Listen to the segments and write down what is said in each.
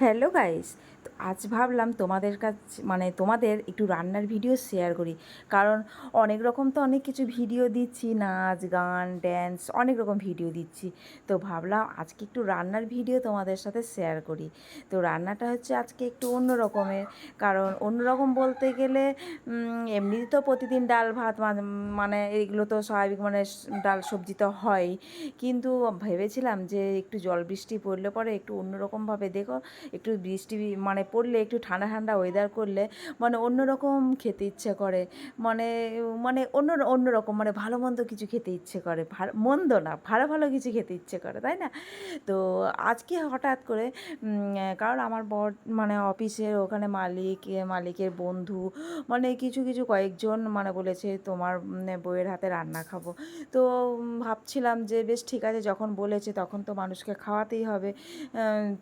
Hello guys তো আজ ভাবলাম তোমাদের কাছে মানে তোমাদের একটু রান্নার ভিডিও শেয়ার করি। কারণ অনেক রকম তো অনেক কিছু ভিডিও দিচ্ছি নাচ গান ড্যান্স অনেক রকম ভিডিও দিচ্ছি। তো ভাবলাম আজকে একটু রান্নার ভিডিও তোমাদের সাথে শেয়ার করি। তো রান্নাটা হচ্ছে আজকে একটু অন্য রকমের। কারণ অন্য রকম বলতে গেলে উম, এমনিতে তো প্রতিদিন ডাল ভাত মানে এগুলো তো স্বাভাবিক মানে ডাল সবজি তো হয় কিন্তু ভেবেছিলাম যে একটু জল বৃষ্টি পড়লে পরে একটু অন্যরকমভাবে দেখো একটু বৃষ্টি মানে পড়লে একটু ঠান্ডা ঠান্ডা ওয়েদার করলে মানে অন্যরকম খেতে ইচ্ছে করে। মানে মানে অন্য অন্যরকম মানে ভালো মন্দ কিছু খেতে ইচ্ছে করে। মন্দ না ভালো ভালো কিছু খেতে ইচ্ছে করে তাই না? তো আজকে হঠাৎ করে কারণ আমার বর মানে অফিসের ওখানে মালিক মালিকের বন্ধু মানে কিছু কিছু কয়েকজন মানে বলেছে তোমার উম, বউয়ের হাতে রান্না খাব। তো ভাবছিলাম যে বেশ ঠিক আছে। যখন বলেছে তখন তো মানুষকে খাওয়াতেই হবে।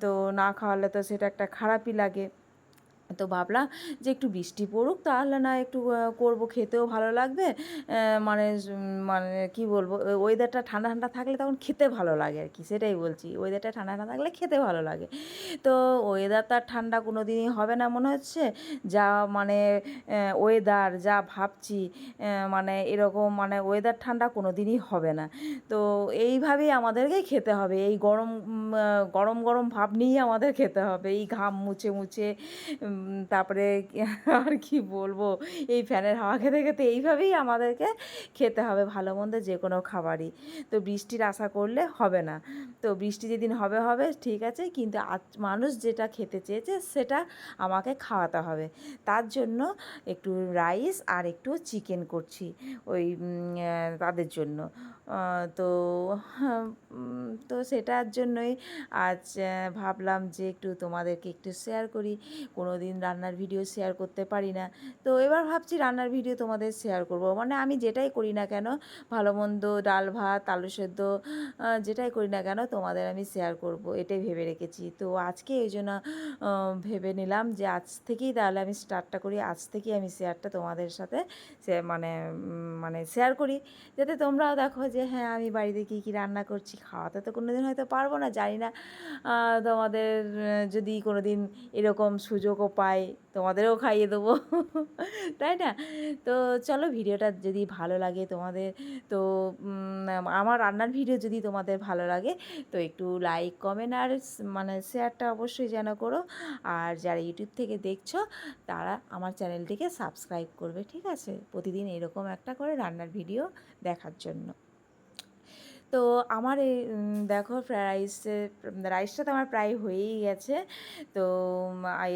তো না খাওয়ালে তো সেটা একটা খারাপই লাগে। তো ভাবলাম যে একটু বৃষ্টি পড়ুক তাহলে না একটু করব, খেতেও ভালো লাগবে। মানে মানে কি বলব ওয়েদারটা ঠান্ডা ঠান্ডা থাকলে তখন খেতে ভালো লাগে আর কি সেটাই বলছি। ওয়েদারটা ঠান্ডা ঠান্ডা থাকলে খেতে ভালো লাগে। তো ওয়েদার তো আর ঠান্ডা কোনো দিনই হবে না মনে হচ্ছে। যা মানে ওয়েদার যা ভাবছি মানে এরকম মানে ওয়েদার ঠান্ডা কোনো দিনই হবে না। তো এইভাবেই আমাদেরকে খেতে হবে। এই গরম গরম গরম ভাব নিয়েই আমাদের খেতে হবে। এই ঘাম মুছে মুছে তারপরে আর কি বলব? এই ফ্যানের হাওয়া খেতে খেতে এইভাবেই আমাদেরকে খেতে হবে ভালো মন্দ যে কোনো খাবারই। তো বৃষ্টির আশা করলে হবে না। তো বৃষ্টি যেদিন হবে হবে, ঠিক আছে, কিন্তু মানুষ যেটা খেতে চেয়েছে সেটা আমাকে খাওয়াতে হবে। তার জন্য একটু রাইস আর একটু চিকেন করছি ওই তাদের জন্য। তো তো সেটার জন্যই আজ ভাবলাম যে একটু তোমাদেরকে একটু শেয়ার করি। কোনো দিন রান্নার ভিডিও শেয়ার করতে পারি না। তো এবার ভাবছি রান্নার ভিডিও তোমাদের শেয়ার করব। মানে আমি যেটাই করি না কেন, ভালো মন্দ ডাল, ভাত, আলু সেদ্ধ যেটাই করি না কেন, তোমাদের আমি শেয়ার করব। এটাই ভেবে রেখেছি। তো আজকে এই জন্য ভেবে নিলাম যে আজ থেকেই তাহলে আমি স্টার্টটা করি। আজ থেকেই আমি শেয়ারটা তোমাদের সাথে মানে মানে শেয়ার করি। যাতে তোমরাও দেখো যে হ্যাঁ আমি বাড়িতে কী কী রান্না করছি। খাওয়াতে তো কোনো দিন হয়তো পারব না, জানি না। তোমাদের যদি কোনো দিন এরকম সুযোগও পাই তোমাদেরও খাইয়ে দেবো। তাই না? তো চলো ভিডিওটা যদি ভালো লাগে তোমাদের, তো আমার রান্নার ভিডিও যদি তোমাদের ভালো লাগে, তো একটু লাইক কমেন্ট আর মানে শেয়ারটা অবশ্যই যেন করো। আর যারা ইউটিউব থেকে দেখছ, তারা আমার চ্যানেলটিকে সাবস্ক্রাইব করবে, ঠিক আছে? প্রতিদিন এরকম একটা করে রান্নার ভিডিও দেখার জন্য। তো আমার এই দেখো রাইসে রাইসটা তো আমার প্রায় হয়েই গেছে। তো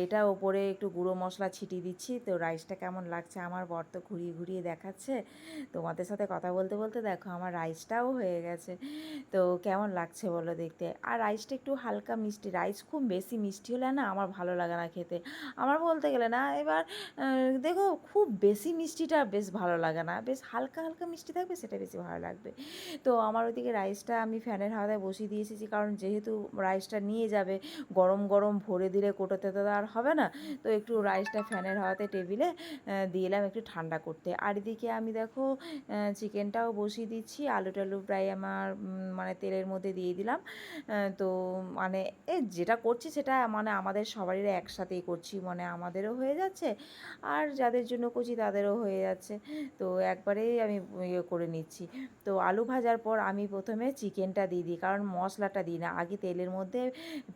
এটা ওপরে একটু গুঁড়ো মশলা ছিটিয়ে দিচ্ছি। তো রাইসটা কেমন লাগছে আমার বর তো ঘুরিয়ে ঘুরিয়ে দেখাচ্ছে। তোমাদের সাথে কথা বলতে বলতে দেখো আমার রাইসটাও হয়ে গেছে। তো কেমন লাগছে বলো দেখতে? আর রাইসটা একটু হালকা মিষ্টি, রাইস খুব বেশি মিষ্টি হলে না আমার ভালো লাগে না খেতে। আমার বলতে গেলে না, এবার দেখো খুব বেশি মিষ্টিটা বেশ ভালো লাগে না। বেশ হালকা হালকা মিষ্টি থাকবে, সেটা বেশি ভালো লাগবে। তো আমার ওইদিকে রাইসটা আমি ফ্যানের হাওয়ায় বসিয়ে দিয়ে এসেছি কারণ যেহেতু রাইসটা নিয়ে যাবে, গরম গরম ভরে দিলে কোটোতে তো আর হবে না। তো একটু রাইসটা ফ্যানের হাওয়াতে টেবিলে এলাম একটু ঠান্ডা করতে। আর এদিকে আমি দেখো চিকেনটাও বসিয়ে দিচ্ছি। আলু টালু প্রায় আমার মানে তেলের মধ্যে দিয়ে দিলাম। তো মানে এ যেটা করছি সেটা মানে আমাদের সবারই একসাথেই করছি মানে আমাদেরও হয়ে যাচ্ছে, আর যাদের জন্য করছি তাদেরও হয়ে যাচ্ছে। তো একবারেই আমি ইয়ে করে নিচ্ছি। তো আলু ভাজার পর আমি প্রথমে চিকেনটা দিয়ে দিই, কারণ মশলাটা দিই না। আগে তেলের মধ্যে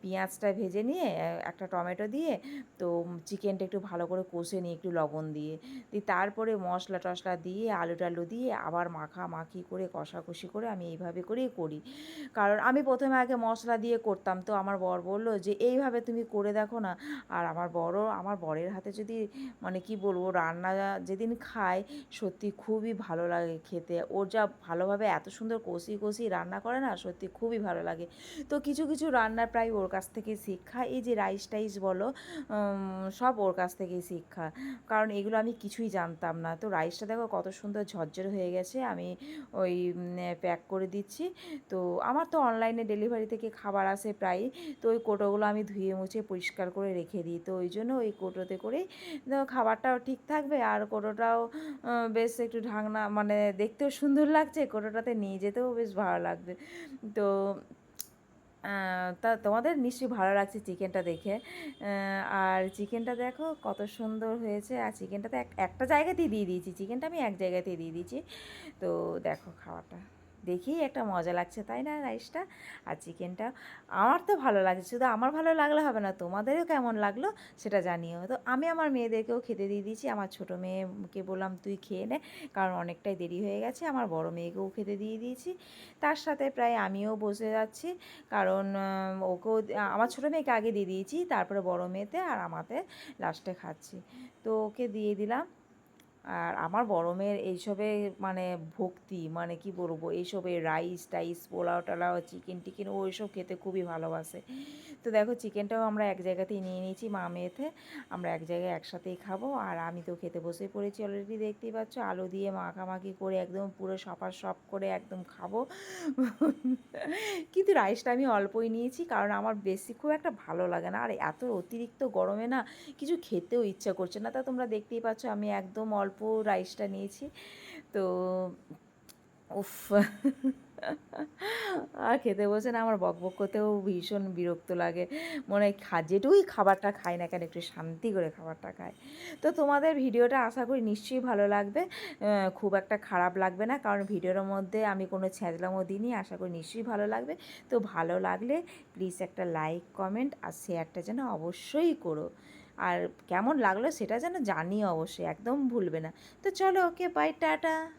পেঁয়াজটা ভেজে নিয়ে, একটা টমেটো দিয়ে, তো চিকেনটা একটু ভালো করে কষে নিই একটু লবণ দিয়ে দিয়ে তারপরে মশলা টশলা দিয়ে, আলু টালু দিয়ে আবার মাখা মাখি করে, কষাকষি করে আমি এইভাবে করেই করি। কারণ আমি প্রথমে আগে মশলা দিয়ে করতাম, তো আমার বর বলল যে, এইভাবে তুমি করে দেখো না। আর আমার বড়, আমার বরের হাতে যদি মানে কি বলব, রান্না যেদিন খায়, সত্যি খুবই ভালো লাগে খেতে। ওর যা ভালোভাবে এত সুন্দর কষি কষি রান্না করে না, সত্যি খুবই ভালো লাগে। তো কিছু কিছু রান্না প্রায় ওর কাছ থেকে শিক্ষা। এই যে রাইস টাইস বলো সব ওর কাছ থেকেই শিক্ষা। কারণ এগুলো আমি কিছুই জানতাম না। তো রাইসটা দেখো কত সুন্দর ঝরঝর হয়ে গেছে, আমি ওই প্যাক করে দিচ্ছি। তো আমার তো অনলাইনে ডেলিভারি থেকে খাবার আসে প্রায় তো ওই কোটোগুলো আমি ধুয়ে মুছে পরিষ্কার করে রেখে দিই। তো ওই জন্য ওই কোটোতে করেই তো খাবারটাও ঠিক থাকবে আর কোটোটাও বেশ একটু ঢাকনা মানে দেখতেও সুন্দর লাগছে। কোটোটাতে নিয়ে যেতেও বেশ ভালো লাগবে তো তা তোমাদের নিশ্চয়ই ভালো লাগছে চিকেনটা দেখে। আর চিকেনটা দেখো কত সুন্দর হয়েছে। আর চিকেনটা তো একটা জায়গাতেই দিয়ে দিয়েছি। চিকেনটা আমি এক জায়গাতেই দিয়ে দিয়েছি। তো দেখো খাওয়াটা। দেখেই একটা মজা লাগছে, তাই না রাইসটা? আর চিকেনটা আমার তো ভালো লাগছে শুধু আমার ভালো লাগলে হবে না, তোমাদেরও কেমন লাগল সেটা জানিও। তো আমি আমার মেয়েদেরকেও খেতে দিয়ে দিয়েছি, আমার ছোটো মেয়েকে বললাম, তুই খেয়ে নে। কারণ অনেকটাই দেরি হয়ে গেছে, আমার বড় মেয়েকেও খেতে দিয়ে দিয়েছি। তার সাথে প্রায় আমিও বসে যাচ্ছি, কারণ ওকেও আমার ছোটো মেয়েকে আগে দিয়ে দিয়েছি, তারপরে বড় মেয়েতে আর আমাতে লাস্টে খাচ্ছি। তো ওকে দিয়ে দিলাম। আর আমার বড় মেয়ের এইসবে মানে ভক্তি মানে কি বলব, এইসবে রাইস টাইস, পোলাও টোলাও চিকেন টিকেন, ও এইসব খেতে খুবই ভালোবাসে। তো দেখো চিকেনটাও আমরা এক জায়গাতেই নিয়ে নিয়েছি মা মেয়েতে, আমরা এক জায়গায় একসাথেই খাব। আর আমি তো খেতে বসে পড়েছি অলরেডি দেখতেই পাচ্ছ, আলু দিয়ে মাখামাখি করে একদম পুরো সপার সপ করে একদম খাব। কিন্তু রাইসটা আমি অল্পই নিয়েছি, কারণ আমার বেশি খুব একটা ভালো লাগে না। আর এত অতিরিক্ত গরমে না কিছু খেতেও ইচ্ছা করছে না। তা তোমরা দেখতেই পাচ্ছ, আমি একদম অল্প রাইসটা নিয়েছি। তো উফ। আর খেতে বসে না, আমার বক বক করতেও ভীষণ বিরক্ত লাগে। মনে হয় খা, যেটুকুই খাবারটা খাই না কেন, একটু শান্তি করে খাবারটা খাই। তো তোমাদের ভিডিওটা আশা করি নিশ্চয়ই ভালো লাগবে। খুব একটা খারাপ লাগবে না, কারণ ভিডিওর মধ্যে আমি কোনো ছ্যাঁচলামো দিইনি, আশা করি নিশ্চয়ই ভালো লাগবে। তো ভালো লাগলে প্লিজ একটা লাইক কমেন্ট আর শেয়ারটা যেন অবশ্যই করো। আর কেমন লাগল সেটা যেন জানি অবশ্যই, একদম ভুলবে না। তো চলো ওকে বাই টাটা।